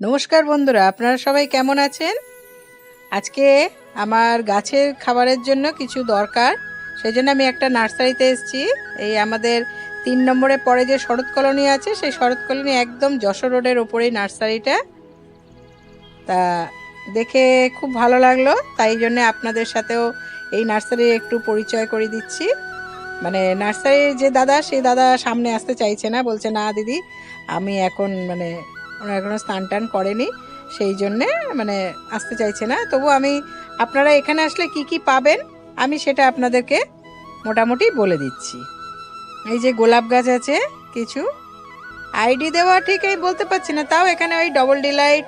নমস্কার বন্ধুরা, আপনারা সবাই কেমন আছেন? আজকে আমার গাছের খাবারের জন্য কিছু দরকার সেই জন্য আমি একটা নার্সারিতে এসেছি। এই আমাদের তিন নম্বরে পরে যে শরৎ কলোনি আছে, সেই শরৎ কলোনি একদম যশোর রোডের ওপরেই নার্সারিটা। তা দেখে খুব ভালো লাগল, তাই জন্য আপনাদের সাথেও এই নার্সারির একটু পরিচয় করে দিচ্ছি। মানে নার্সারির যে দাদা, সেই দাদা সামনে আসতে চাইছে না, বলছে, না, দিদি, আমি এখন মানে ওনার এখনও স্নান টান করেনি, সেই জন্যে মানে আসতে চাইছে না। তবু আমি, আপনারা এখানে আসলে কি কি পাবেন, আমি সেটা আপনাদেরকে মোটামুটি বলে দিচ্ছি। এই যে গোলাপ গাছ আছে, কিছু। আইডি দেওয়া ঠিক এই বলতে পারছি না, তাও এখানে ওই ডবল ডিলাইট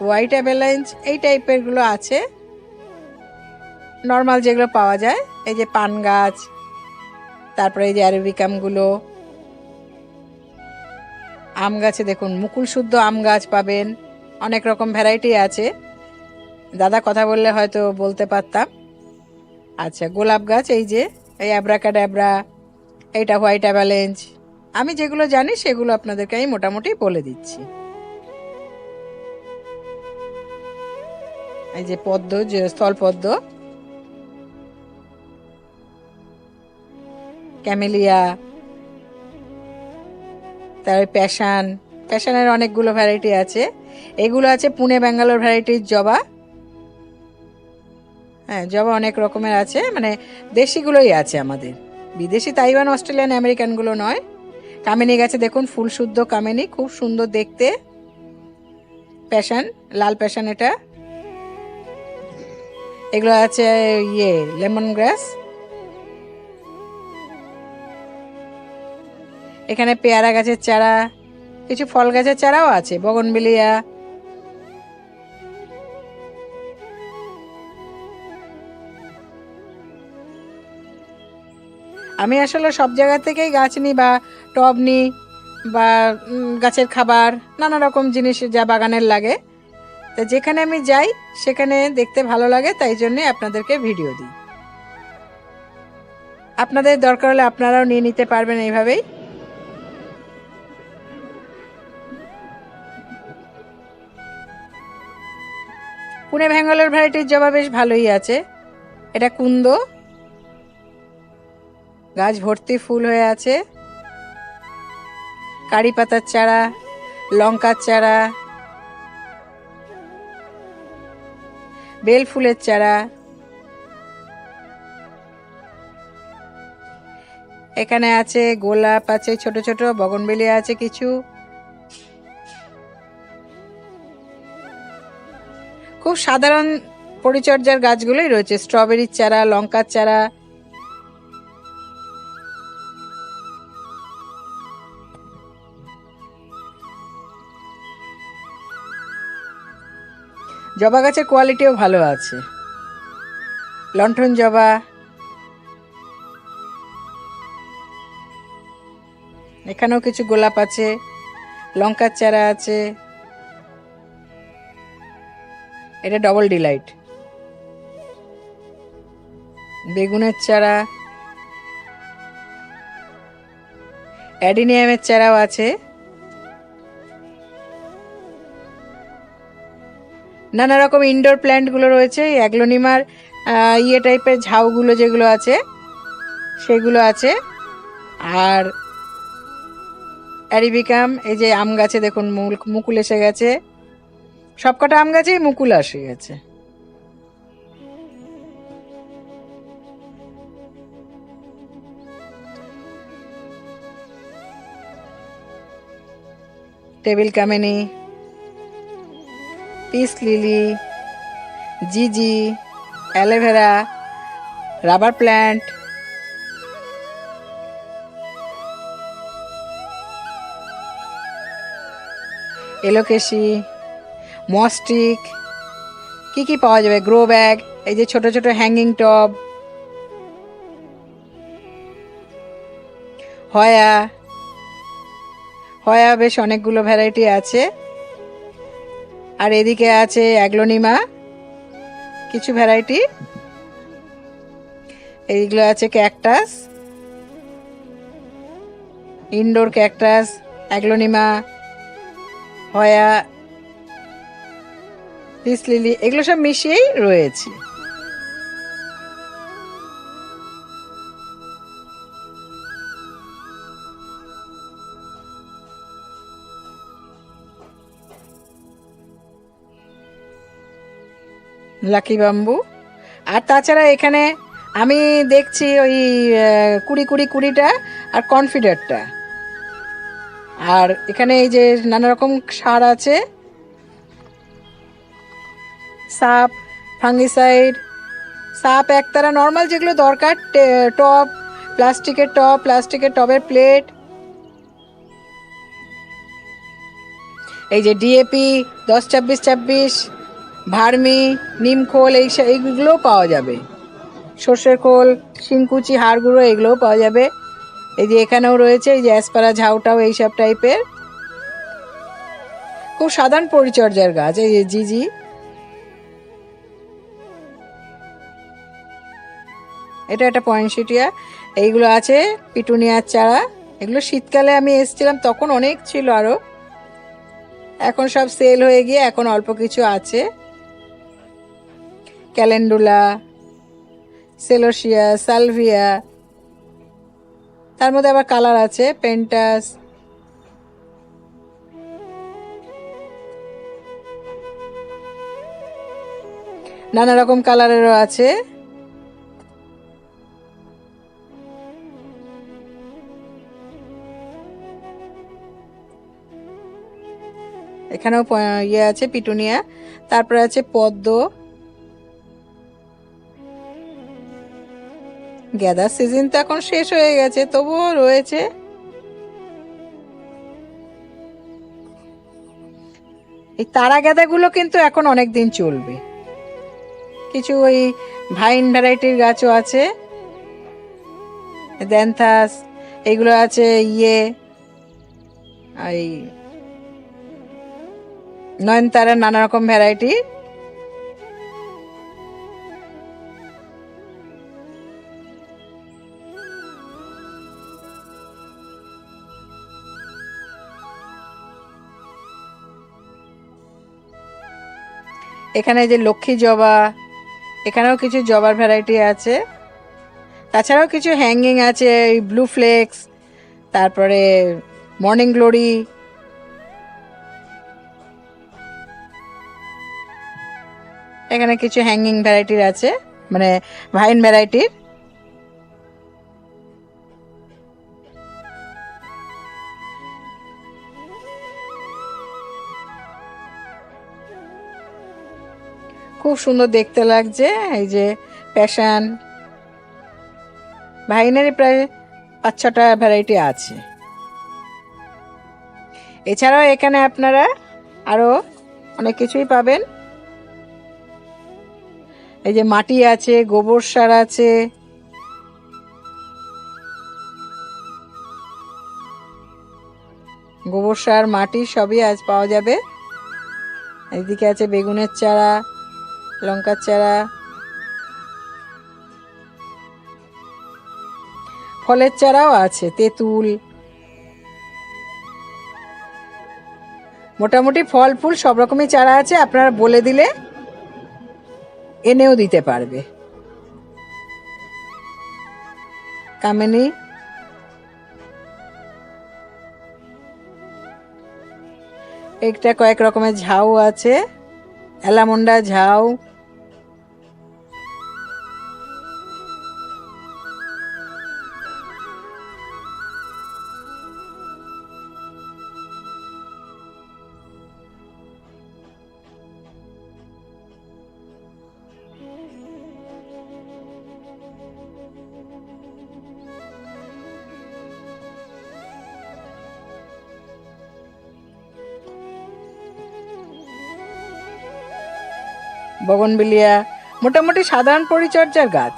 হোয়াইট অ্যাভেলেঞ্চ এই টাইপেরগুলো আছে। নর্মাল যেগুলো পাওয়া যায়, এই যে পান গাছ, তারপরে এই যে অ্যারবিকামগুলো আম গাছে দেখুন, মুকুল শুদ্ধ আম গাছ পাবেন। অনেক রকম ভ্যারাইটি আছে। দাদা কথা বললে হয়তো বলতে পারতাম। আচ্ছা গোলাপ গাছ, এই যে, এই অ্যাব্রাকাডাব্রা এইটা হোয়াইট অ্যাভালেঞ্জ আমি যেগুলো জানি, সেগুলো আপনাদেরকে আমি মোটামুটি বলে দিচ্ছি। এই যে পদ্ম, যে স্থলপদ্ম ক্যামেলিয়া তারপরে প্যাশান। প্যাশানের অনেকগুলো ভ্যারাইটি আছে। এগুলো আছে পুনে, ব্যাঙ্গালোর ভ্যারাইটির জবা। হ্যাঁ জবা অনেক রকমের আছে। মানে দেশিগুলোই আছে আমাদের। বিদেশি তাইওয়ান, অস্ট্রেলিয়ান, আমেরিকানগুলো নয়। কামিনী গাছে দেখুন, ফুল শুদ্ধ কামিনী, খুব সুন্দর দেখতে। প্যাশান, লাল প্যাশান এটা। এগুলো আছে ইয়ে লেমন গ্রাস। এখানে পেয়ারা গাছের চারা, কিছু ফল গাছের চারাও আছে, বগনবিলিয়া। আমি আসলে সব জায়গা থেকেই গাছ নিই বা টব নিই বা গাছের খাবার, নানা রকম জিনিস যা বাগানের লাগে। তা যেখানে আমি যাই, সেখানে দেখতে ভালো লাগে, তাই জন্যে আপনাদেরকে ভিডিও দিই। আপনাদের দরকার হলে আপনারাও নিয়ে নিতে পারবেন এইভাবেই। পুনে ব্যাঙ্গালোর ভ্যারাইটির জবা বেশ ভালোই আছে। এটা কুন্দ। গাছ ভর্তি ফুল হয়ে আছে। কারি পাতার চারা, লঙ্কার চারা, বেল ফুলের চারা। এখানে আছে গোলাপ আছে, ছোট ছোট বগনবেলিয়া আছে কিছু। খুব সাধারণ পরিচর্যার গাছগুলোই রয়েছে। স্ট্রবেরির চারা লঙ্কার চারা। জবা গাছের কোয়ালিটিও ভালো আছে। লণ্ঠন জবা। এখানেও কিছু গোলাপ আছে। লঙ্কার চারা আছে। এটা ডবল ডিলাইট বেগুনের চারা, অ্যাডিনিয়ামের চারাও আছে। নানা রকম ইনডোর প্ল্যান্টগুলো রয়েছে অ্যাগ্লোনিমার ইয়ে টাইপের ঝাউগুলো যেগুলো আছে, সেগুলো আছে। আর অ্যারিবিকাম, এই যে আম গাছে দেখুন মুকুল এসে গেছে। সবকটা আম গাছেই মুকুল আসে গেছে টেবিল কামিনী, পিস লিলি, জিজি, অ্যালোভেরা, রাবার প্ল্যান্ট, এলোকেশি মস্টিক কি কি পাওয়া যাবে? গ্রো ব্যাগ, এই যে ছোট ছোট হ্যাঙ্গিং টব হয়া হয়া বেশ অনেকগুলো ভ্যারাইটি আছে। আর এদিকে আছে অ্যাগ্লোনিমা, কিছু ভ্যারাইটি এইগুলো আছে cactus indoor cactus aglaonema, hoya peace lily, এগুলো সব মিশিয়েই রয়েছে। লাকি বাম্বু, আর তাছাড়া এখানে আমি দেখছি ওই কুড়ি কুড়ি কুড়িটা আর কনফিডারটা। আর এখানে এই যে নানা রকম সার আছে সাপ, ফাঙ্গিসাইড। সাপ একতারা নর্মাল যেগুলো দরকার টপ, প্লাস্টিকের টপ, প্লাস্টিকের টবের প্লেট। এই যে ডিএপি, দশ ছাব্বিশ ছাব্বিশ, ভার্মি নিমখোল এই এইগুলোও পাওয়া যাবে। সর্ষের খোল, শিংকুচি, হাড়গুঁড়ো এগুলোও পাওয়া যাবে। এই যে এখানেও রয়েছে, এই যে অ্যাসপারা ঝাউটাও এইসব টাইপের খুব সাধারণ পরিচর্যার গাছ, এই যে জিজি। এটা একটা পয়েন্টসিটিয়া এইগুলো আছে, পিটুনিয়ার চারা। এগুলো শীতকালে আমি এসেছিলাম, তখন অনেক ছিল আরও। এখন সব সেল হয়ে গিয়ে এখন অল্প কিছু আছে। Calendula celosia salvia. তার মধ্যে আবার কালার আছে, পেন্টাস। নানা রকম কালারেরও আছে। এখানেও ইয়ে আছে, পিটুনিয়া। তারপরে আছে পদ্ম। গ্যাদার সিজন তো এখন শেষ হয়ে গেছে, তবুও রয়েছে। এই তারা গ্যাদাগুলো কিন্তু এখন অনেক দিন চলবে। কিছু ওই ভাইন ভ্যারাইটির গাছও আছে। দ্যান্থাস এগুলো আছে ইয়ে এই নয়নতারার নানা রকম ভ্যারাইটি এখানে যে লক্ষ্মী জবা, এখানেও কিছু জবার ভ্যারাইটি আছে। তাছাড়াও কিছু হ্যাঙ্গিং আছে ব্লু ফ্লেক্স তারপরে মর্নিং গ্লোরি এখানে কিছু হ্যাঙ্গিং ভ্যারাইটির আছে মানে ভাইন ভ্যারাইটির খুব সুন্দর দেখতে লাগছে, এই যে প্যাশন ভাইনেরই প্রায় পাঁচ ছটা ভ্যারাইটি আছে। এছাড়াও এখানে আপনারা আরও অনেক কিছুই পাবেন। এই যে মাটি আছে, গোবর সার আছে। গোবর সার, মাটি সবই আজ পাওয়া যাবে। এইদিকে আছে বেগুনের চারা, লঙ্কার চারা। ফলের চারাও আছে, তেঁতুল। মোটামুটি ফল ফুল সব রকমই চারা আছে, আপনারা বলে দিলে এনেও দিতে পারবে। কামিনী? একটা কয়েক রকমের ঝাউ আছে। অ্যালামুন্ডা ঝাউ বগনবিলিয়া, মোটামুটি সাধারণ পরিচর্যার গাছ।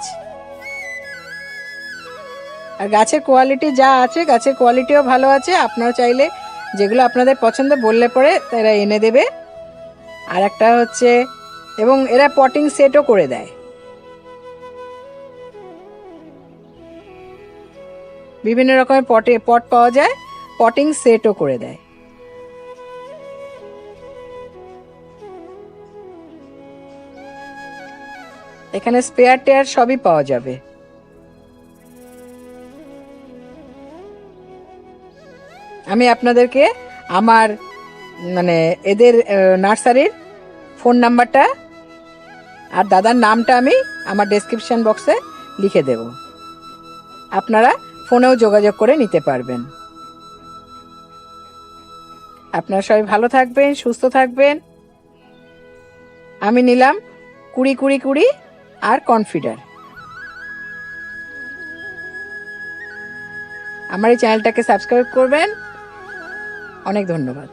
আর গাছের কোয়ালিটি যা আছে, গাছের কোয়ালিটিও ভালো আছে আপনারা চাইলে যেগুলো আপনাদের পছন্দ বললে পরে তারা এনে দেবে। আর একটা হচ্ছে, এবং এরা পটিং সেটও করে দেয়। বিভিন্ন রকমের পটে পট পাওয়া যায় পটিং সেটও করে দেয়। এখানে স্পেয়ার টেয়ার সবই পাওয়া যাবে। আমি আপনাদেরকে আমার মানে এদের নার্সারির ফোন নাম্বারটা আর দাদার নামটা আমি আমার ডেসক্রিপশন বক্সে লিখে দেব। আপনারা ফোনেও যোগাযোগ করে নিতে পারবেন। আপনারা সবাই ভালো থাকবেন, সুস্থ থাকবেন। আমি নিলাম কুড়ি কুড়ি কুড়ি আর কনফিডার আমার এই চ্যানেলটাকে সাবস্ক্রাইব করবেন। অনেক ধন্যবাদ।